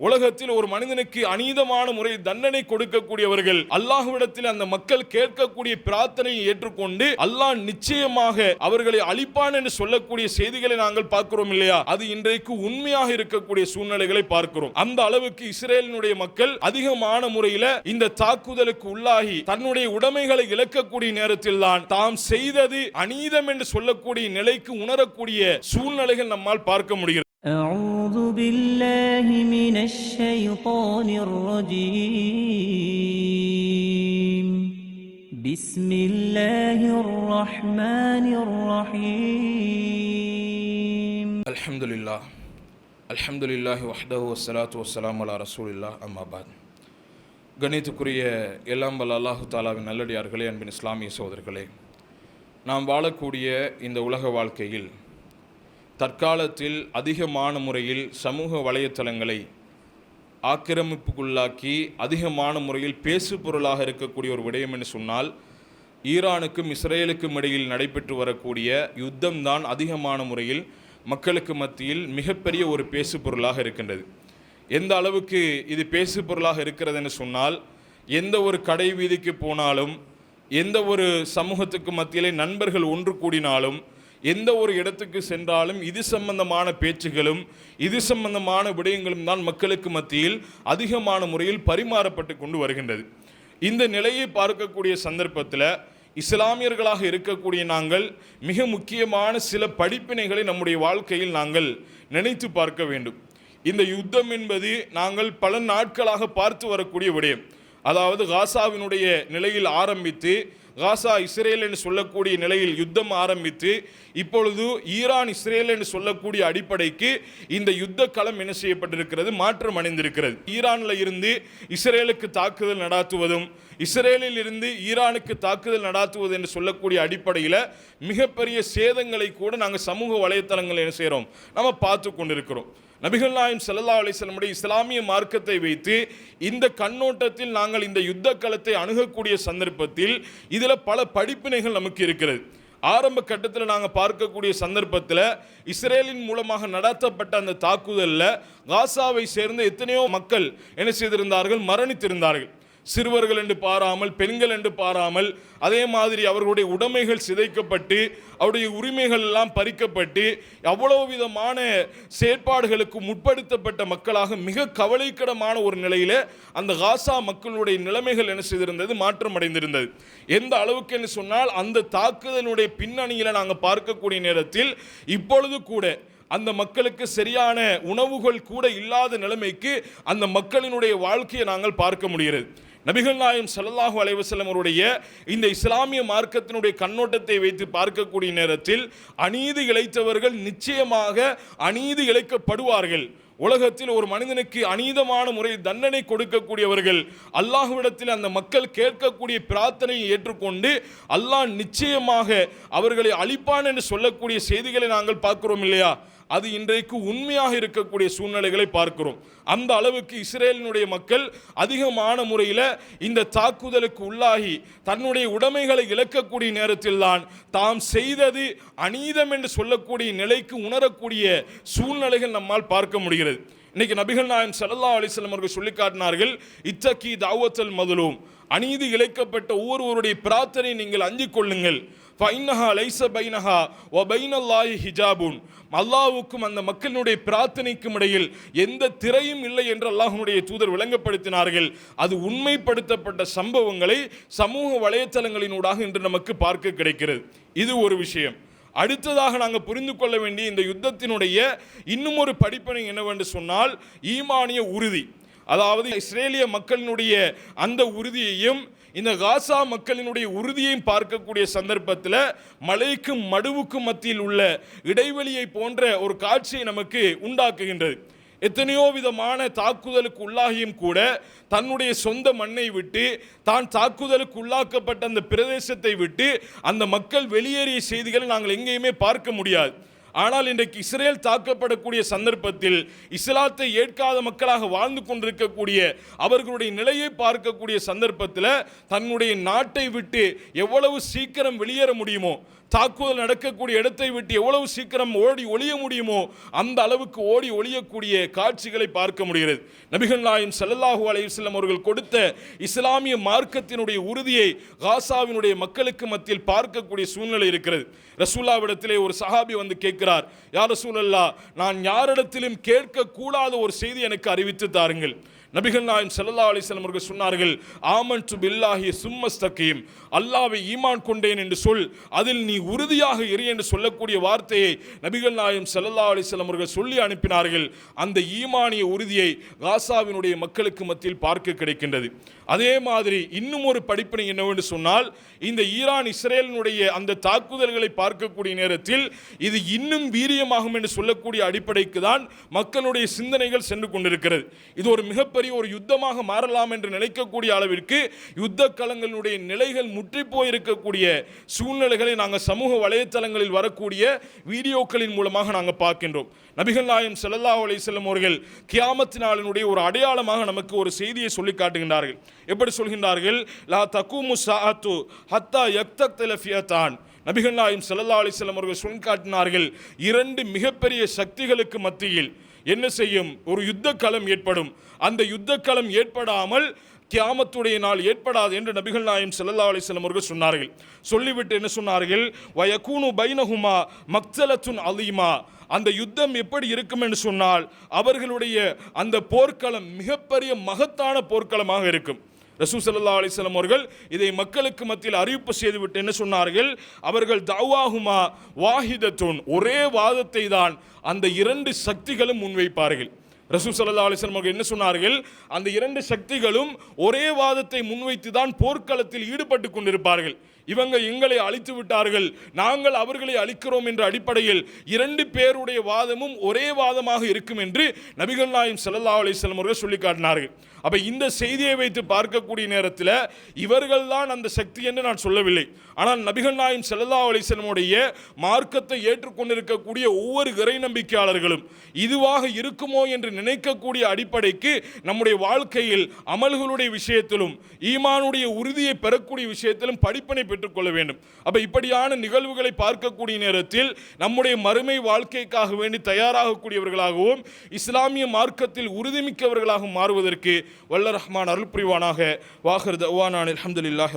உலகத்தில் ஒரு மனிதனுக்கு அநீதமான முறையில் தண்டனை கொடுக்கக்கூடியவர்கள் அல்லாஹ்விடத்தில் அந்த மக்கள் கேட்கக்கூடிய பிரார்த்தனையை ஏற்றுக்கொண்டு அல்லாஹ் நிச்சயமாக அவர்களை அழிப்பான் என்று சொல்லக்கூடிய செய்திகளை நாங்கள் பார்க்கிறோம் இல்லையா? அது இன்றைக்கு உண்மையாக இருக்கக்கூடிய சூழ்நிலைகளை பார்க்கிறோம். அந்த அளவுக்கு இஸ்ரேலினுடைய மக்கள் அதிகமான முறையில இந்த தாக்குதலுக்கு உள்ளாகி தன்னுடைய உடைமைகளை இழக்கக்கூடிய நேரத்தில் தான் தாம் செய்தது அநீதம் என்று சொல்லக்கூடிய நிலைக்கு உணரக்கூடிய சூழ்நிலைகள் நம்மால் பார்க்க முடிகிறது. أعوذ بالله من الشيطان الرجيم بسم الله الرحمن الرحيم அல்ஹம்துலில்லாஹ் அல்ஹம்துலில்லாஹி வஹ்தஹு வஸ்ஸலாத்து வஸ்ஸலாமு அலா ரசூலில்லாஹ் அம்மா பாத் கணித்துக்குரிய எல்லாம் வல்ல அல்லாஹு தாலாவின் நல்லடியார்களே அன்பின் இஸ்லாமிய சகோதரர்களே நாம் வாழக்கூடிய இந்த உலக வாழ்க்கையில் தற்காலத்தில் அதிகமான முறையில் சமூக வலைத்தளங்களை ஆக்கிரமிப்புக்குள்ளாக்கி அதிகமான முறையில் பேசு பொருளாக இருக்கக்கூடிய ஒரு விடயம் என்று சொன்னால் ஈரானுக்கும் இஸ்ரேலுக்கும் இடையில் நடைபெற்று வரக்கூடிய யுத்தம்தான் அதிகமான முறையில் மக்களுக்கு மத்தியில் மிகப்பெரிய ஒரு பேசு பொருளாக இருக்கின்றது. எந்த அளவுக்கு இது பேசு பொருளாக இருக்கிறது என்று சொன்னால் எந்த ஒரு கடை வீதிக்கு போனாலும் எந்த ஒரு சமூகத்துக்கு மத்தியிலே நண்பர்கள் ஒன்று கூடினாலும் எந்த ஒரு இடத்துக்கு சென்றாலும் இது சம்பந்தமான பேச்சுகளும் இது சம்பந்தமான விடயங்களும் தான் மக்களுக்கு மத்தியில் அதிகமான முறையில் பரிமாறப்பட்டு கொண்டு வருகின்றது. இந்த நிலையை பார்க்கக்கூடிய சந்தர்ப்பத்தில் இஸ்லாமியர்களாக இருக்கக்கூடிய நாங்கள் மிக முக்கியமான சில படிப்பினைகளை நம்முடைய வாழ்க்கையில் நாங்கள் நினைத்து பார்க்க வேண்டும். இந்த யுத்தம் என்பது நாங்கள் பல நாட்களாக பார்த்து வரக்கூடிய விடயம். அதாவது காசாவினுடைய நிலையில் ஆரம்பித்து காசா இஸ்ரேல் என்று சொல்லக்கூடிய நிலையில் யுத்தம் ஆரம்பித்து இப்பொழுது ஈரான் இஸ்ரேல் என்று சொல்லக்கூடிய அடிப்படைக்கு இந்த யுத்த களம் என்ன செய்யப்பட்டிருக்கிறது? மாற்றம் அடைந்திருக்கிறது ஈரானில் இருந்து இஸ்ரேலுக்கு தாக்குதல் நடாத்துவதும் இஸ்ரேலில் இருந்து ஈரானுக்கு தாக்குதல் நடாத்துவது என்று சொல்லக்கூடிய அடிப்படையில் மிகப்பெரிய சேதங்களை கூட நாங்கள் சமூக வலைத்தளங்கள் என்ன செய்கிறோம் நம்ம பார்த்து கொண்டிருக்கிறோம். நபிகள் நாயம் சல்லா அலிஸ்லமுடைய இஸ்லாமிய மார்க்கத்தை வைத்து இந்த கண்ணோட்டத்தில் நாங்கள் இந்த யுத்த களத்தை அணுகக்கூடிய சந்தர்ப்பத்தில் இதில் பல படிப்பினைகள் நமக்கு இருக்கிறது. ஆரம்ப கட்டத்தில் நாங்கள் பார்க்கக்கூடிய சந்தர்ப்பத்தில் இஸ்ரேலின் மூலமாக நடத்தப்பட்ட அந்த தாக்குதலில் காசாவை சேர்ந்த எத்தனையோ மக்கள் என்ன செய்திருந்தார்கள்? மரணித்திருந்தார்கள். சிறுவர்கள் என்று பாராமல் பெண்கள் என்று பாராமல் அதே மாதிரி அவர்களுடைய உடைமைகள் சிதைக்கப்பட்டு அவருடைய உரிமைகள் எல்லாம் பறிக்கப்பட்டு அவ்வளவு விதமான செயற்பாடுகளுக்கு முற்படுத்தப்பட்ட மக்களாக மிக கவலைக்கிடமான ஒரு நிலையில அந்த காசா மக்களுடைய நிலைமைகள் என்ன செய்திருந்தது? மாற்றம் அடைந்திருந்தது. எந்த அளவுக்கு என்று சொன்னால் அந்த தாக்குதலுடைய பின்னணியில் நாங்கள் பார்க்கக்கூடிய நேரத்தில் இப்பொழுது கூட அந்த மக்களுக்கு சரியான உணவுகள் கூட இல்லாத நிலைமைக்கு அந்த மக்களினுடைய வாழ்க்கையை நாங்கள் பார்க்க முடிகிறது. நபிகள் நாயம் ஸல்லல்லாஹு அலைவசல்லம் அவருடைய இந்த இஸ்லாமிய மார்க்கத்தினுடைய கண்ணோட்டத்தை வைத்து பார்க்கக்கூடிய நேரத்தில் அநீதி இழைத்தவர்கள் நிச்சயமாக அநீதி இழைக்கப்படுவார்கள். உலகத்தில் ஒரு மனிதனுக்கு அநீதமான முறையில் தண்டனை கொடுக்கக்கூடியவர்கள் அல்லாஹ்விடத்தில் அந்த மக்கள் கேட்கக்கூடிய பிரார்த்தனையை ஏற்றுக்கொண்டு அல்லாஹ் நிச்சயமாக அவர்களை அழிப்பான் என்று சொல்லக்கூடிய செய்திகளை நாங்கள் பார்க்கிறோம் இல்லையா? அது இன்றைக்கு உண்மையாக இருக்கக்கூடிய சூழ்நிலைகளை பார்க்கிறோம். அந்த அளவுக்கு இஸ்ரேலினுடைய மக்கள் அதிகமான முறையில் இந்த தாக்குதலுக்கு உள்ளாகி தன்னுடைய உடைமைகளை இழக்கக்கூடிய நேரத்தில் தான் தாம் செய்தது அநீதம் என்று சொல்லக்கூடிய நிலைக்கு உணரக்கூடிய சூழ்நிலைகள் நம்மால் பார்க்க முடிகிறது. இன்னைக்கு நபிகள் நாயன் சல்லா அலிஸ்லம் அவர்கள் சொல்லி காட்டினார்கள் இத்தக்கி தாவத்தல் மதுலும். அநீதி இழைக்கப்பட்ட ஒவ்வொருவருடைய பிரார்த்தனை நீங்கள் அஞ்சிக் கொள்ளுங்கள். ஃபைனஹா லைச பைனஹா ஒ பைனல்லாஹி ஹிஜாபுன் அல்லாவுக்கும் அந்த மக்களினுடைய பிரார்த்தனைக்கும் இடையில் எந்த திரையும் இல்லை என்று அல்லாஹனுடைய தூதர் விளங்கப்படுத்தினார்கள். அது உண்மைப்படுத்தப்பட்ட சம்பவங்களை சமூக வலைத்தளங்களினூடாக இன்று நமக்கு பார்க்க கிடைக்கிறது. இது ஒரு விஷயம். அடுத்ததாக நாங்கள் புரிந்து கொள்ள வேண்டிய இந்த யுத்தத்தினுடைய இன்னும் ஒரு படிப்பனை என்னவென்று சொன்னால் ஈமானிய உறுதி. அதாவது இஸ்ரேலிய மக்களினுடைய அந்த உறுதியையும் இந்த காசா மக்களினுடைய உறுதியையும் பார்க்கக்கூடிய சந்தர்ப்பத்தில் மலைக்கும் மடுவுக்கும் மத்தியில் உள்ள இடைவெளியை போன்ற ஒரு காட்சியை நமக்கு உண்டாக்குகின்றது. எத்தனையோ விதமான தாக்குதலுக்கு உள்ளாகியும் கூட தன்னுடைய சொந்த மண்ணை விட்டு தான் தாக்குதலுக்கு உள்ளாக்கப்பட்ட அந்த பிரதேசத்தை விட்டு அந்த மக்கள் வெளியேறிய செய்திகளை நாங்கள் எங்கேயுமே பார்க்க முடியாது. ஆனால் இன்றைக்கு இஸ்ரேல் தாக்கப்படக்கூடிய சந்தர்ப்பத்தில் இஸ்லாத்தை ஏற்காத மக்களாக வாழ்ந்து கொண்டிருக்கக்கூடிய அவர்களுடைய நிலையை பார்க்கக்கூடிய சந்தர்ப்பத்தில் தன்னுடைய நாட்டை விட்டு எவ்வளவு சீக்கிரம் வெளியேற முடியுமோ தாக்குதல் நடக்கக்கூடிய இடத்தை விட்டு எவ்வளவு சீக்கிரம் ஓடி ஒளிய முடியுமோ அந்த அளவுக்கு ஓடி ஒளியக்கூடிய காட்சிகளை பார்க்க முடிகிறது. நபிகள் நாயம் ஸல்லல்லாஹு அலையுஸ்லம் அவர்கள் கொடுத்த இஸ்லாமிய மார்க்கத்தினுடைய உறுதியை காசாவினுடைய மக்களுக்கு மத்தியில் பார்க்கக்கூடிய சூழ்நிலை இருக்கிறது. ரசூல்லாவிடத்திலே ஒரு சஹாபி வந்து கேட்கிறார் யார் ரசூலல்லா நான் யாரிடத்திலும் கேட்கக்கூடாத ஒரு செய்தி எனக்கு அறிவித்து தாருங்கள். நபிகள் நாயம் சல்லா அலிஸ்லம் அவர்கள் சொன்னார்கள் ஆமன் டு பில்லாஹி சும்மஸ்தகீம் அல்லாவை ஈமான் கொண்டேன் என்று சொல் அதில் நீ நீ உறுதியாக இரு என்று சொல்லக்கூடிய வார்த்தையை நபிகள் நாயம் ஸல்லல்லாஹு அலைஹி அவர்கள் சொல்லி அனுப்பினார்கள். அந்த ஈமானிய உறுதியை காசாவினுடைய மக்களுக்கு மத்தியில் பார்க்க கிடைக்கின்றது. அதே மாதிரி இன்னும் ஒரு படிப்பினை என்னவென்று சொன்னால் இந்த ஈரான் இஸ்ரேலினுடைய அந்த தாக்குதல்களை பார்க்கக்கூடிய நேரத்தில் இது இன்னும் வீரியமாகும் என்று சொல்லக்கூடிய அடிப்படைக்கு தான் மக்களுடைய சிந்தனைகள் சென்று கொண்டிருக்கிறது. இது ஒரு மிகப்பெரிய ஒரு யுத்தமாக மாறலாம் என்று நினைக்கக்கூடிய அளவிற்கு யுத்த களங்களுடைய நிலைகள் முற்றி போயிருக்கக்கூடிய சூழ்நிலைகளை நாங்கள் சமூக வலைத்தளங்களில் வரக்கூடிய வீடியோக்களின் மூலமாக நாங்கள் பார்க்கின்றோம். நபிகள் நாயம் செல்லல்லா அலை செல்லும் அவர்கள் கியாமத் நாளினுடைய ஒரு அடையாளமாக நமக்கு ஒரு செய்தியை சொல்லி காட்டுகின்றார்கள். எப்படி சொல்கின்றார்கள்? லா தக்கூமு சாஅத்து ஹத்தா யக்தக் ஃபியதான் நபிகள் நாயம் செல்லல்லா அலைஹி வஸல்லம் அவர்கள் சொல்லி காட்டினார்கள் இரண்டு மிகப்பெரிய சக்திகளுக்கு மத்தியில் என்ன செய்யும்? ஒரு யுத்த களம் ஏற்படும். அந்த யுத்த களம் ஏற்படாமல் கியாமத்துடைய நாள் ஏற்படாது என்று நபிகள் நாயம் செல்லல்லா அலைஹி அவர்கள் சொன்னார்கள். சொல்லிவிட்டு என்ன சொன்னார்கள்? வயகூனு பைனஹுமா மக்தலத்துன் அலீமா. அந்த யுத்தம் எப்படி இருக்கும் என்று சொன்னால் அவர்களுடைய அந்த போர்க்களம் மிகப்பெரிய மகத்தான போர்க்களமாக இருக்கும். ரசூ சல்லா அலிஸ்லாம் அவர்கள் இதை மக்களுக்கு மத்தியில் அறிவிப்பு செய்துவிட்டு என்ன சொன்னார்கள்? அவர்கள் தவாகுமா வாஹிதத்துன் ஒரே வாதத்தை தான் அந்த இரண்டு சக்திகளும் முன்வைப்பார்கள். ரசூ சல்லா அலிஸ்லாம் அவர்கள் என்ன சொன்னார்கள்? அந்த இரண்டு சக்திகளும் ஒரே வாதத்தை முன்வைத்து தான் போர்க்களத்தில் ஈடுபட்டு கொண்டிருப்பார்கள். இவங்க எங்களை அழித்து விட்டார்கள். நாங்கள் அவர்களை அழிக்கிறோம் என்ற அடிப்படையில் இரண்டு பேருடைய வாதமும் ஒரே வாதமாக இருக்கும் என்று நபிகள் நாயம் செல்லல்லா அலிஸ்லம் அவர்கள் சொல்லி காட்டினார்கள். அப்போ இந்த செய்தியை வைத்து பார்க்கக்கூடிய நேரத்தில் இவர்கள் தான் அந்த சக்தி என்று நான் சொல்லவில்லை. ஆனால் நபிகள் நாயம் செல்லல்லா அலிஸ்லமுடைய மார்க்கத்தை ஏற்றுக்கொண்டிருக்கக்கூடிய ஒவ்வொரு இறை நம்பிக்கையாளர்களும் இதுவாக இருக்குமோ என்று நினைக்கக்கூடிய அடிப்படைக்கு நம்முடைய வாழ்க்கையில் அமல்களுடைய விஷயத்திலும் ஈமானுடைய உறுதியை பெறக்கூடிய விஷயத்திலும் படிப்பினை பெற்றுக்கொள்ள வேண்டும். அப்ப இப்படியான நிகழ்வுகளை பார்க்கக்கூடிய நேரத்தில் நம்முடைய மறுமை வாழ்க்கைக்காக வேண்டி தயாராகக்கூடியவர்களாகவும் இஸ்லாமிய மார்க்கத்தில் உறுதிமிக்கவர்களாகவும் மாறுவதற்கு வல்ல ரஹ்மான் அருள் புரிவானாக வாஹர் தவானான். அல்ஹம்துலில்லாஹி